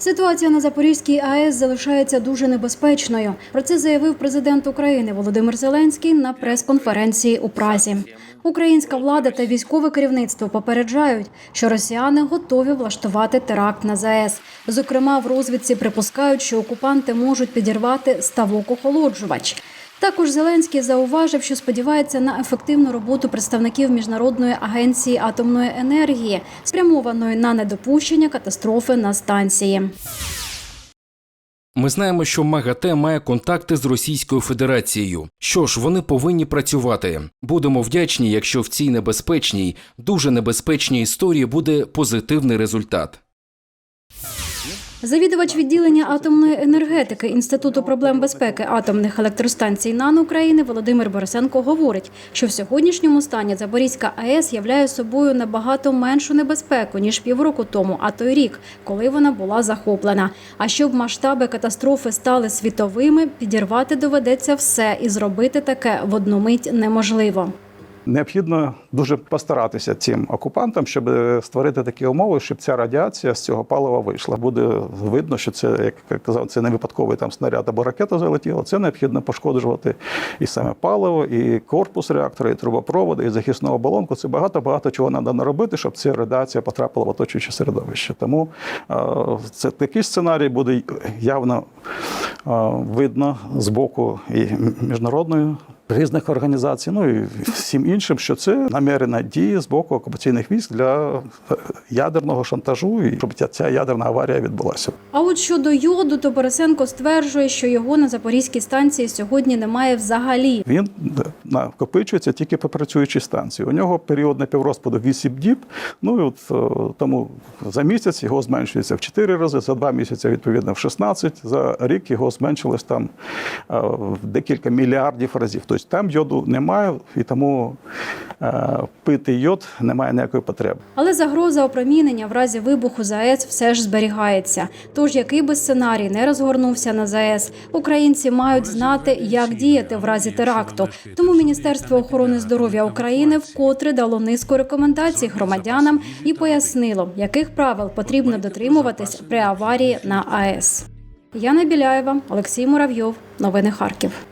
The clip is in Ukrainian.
Ситуація на Запорізькій АЕС залишається дуже небезпечною. Про це заявив президент України Володимир Зеленський на прес-конференції у Празі. Українська влада та військове керівництво попереджають, що росіяни готові влаштувати теракт на ЗАЕС. Зокрема, в розвідці припускають, що окупанти можуть підірвати ставок охолоджувач. Також Зеленський зауважив, що сподівається на ефективну роботу представників міжнародної агенції атомної енергії, спрямованої на недопущення катастрофи на станції. Ми знаємо, що МАГАТЕ має контакти з Російською Федерацією. Що ж, вони повинні працювати. Будемо вдячні, якщо в цій небезпечній, дуже небезпечній історії буде позитивний результат. Завідувач відділення атомної енергетики Інституту проблем безпеки атомних електростанцій НАН України Володимир Борисенко говорить, що в сьогоднішньому стані Запорізька АЕС являє собою набагато меншу небезпеку ніж півроку тому, а то й рік, коли вона була захоплена. А щоб масштаби катастрофи стали світовими, підірвати доведеться все і зробити таке в одну мить неможливо. Необхідно дуже постаратися цим окупантам, щоб е, створити такі умови, щоб ця радіація з цього палива вийшла. Буде видно, що це, як казав, це не випадковий там снаряд або ракета залетіла. Це необхідно пошкоджувати і саме паливо, і корпус реактора, і трубопроводи, і захисну оболонку. Це багато багато чого треба наробити, щоб ця радіація потрапила в оточуюче середовище. Тому е, це такий сценарій буде явно е, видно з боку і міжнародної різних організацій, ну і всім іншим, що це намірена дія з боку окупаційних військ для е, ядерного шантажу, і щоб ця- ця ядерна аварія відбулася. А от щодо йоду, то Борисенко стверджує, що його на запорізькій станції сьогодні немає взагалі. Він е, накопичується тільки по працюючій станції. У нього період напіврозпаду 8 діб. Ну і от е, тому за місяць його зменшується в 4 рази, за 2 місяці відповідно в 16, за рік його зменшилось там е, в декілька мільярдів разів. Тобто там йоду немає, і тому пити йод немає ніякої потреби. Але загроза опромінення в разі вибуху ЗАЕС все ж зберігається. Тож, який би сценарій не розгорнувся на ЗАЕС, українці мають знати, як діяти в разі теракту. Тому Міністерство охорони здоров'я України вкотре дало низку рекомендацій громадянам і пояснило, яких правил потрібно дотримуватись при аварії на АЕС. Яна Біляєва, Олексій Муравйов. Новини Харків.